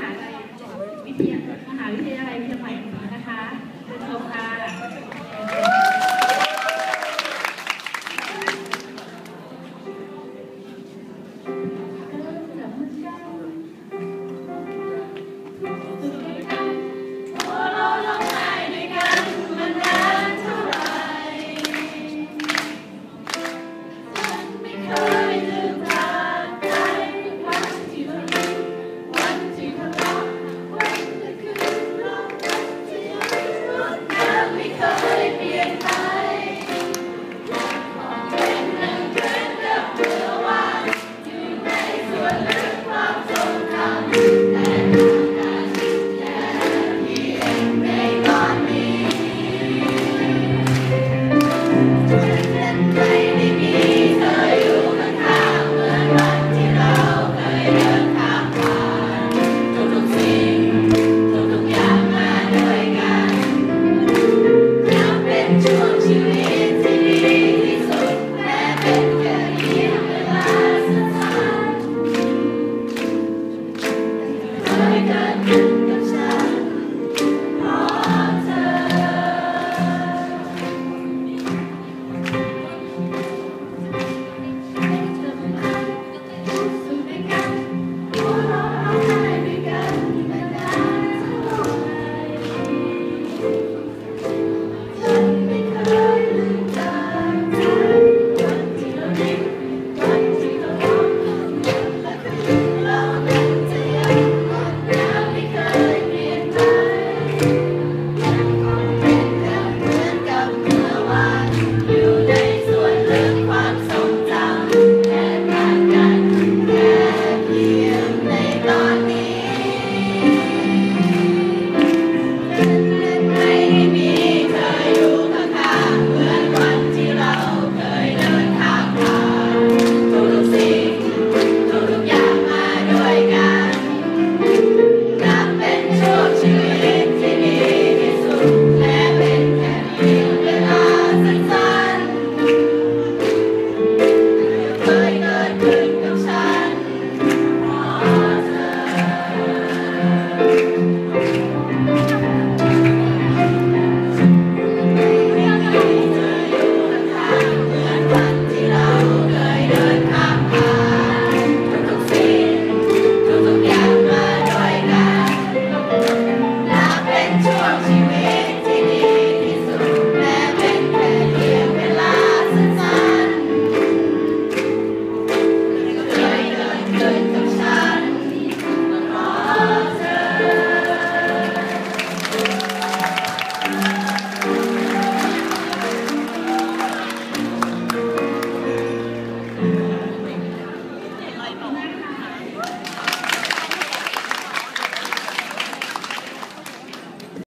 หาลัยวิทยามหาวิทยาลัยเชียงใหม่นะคะเชิญชมค่ะ God.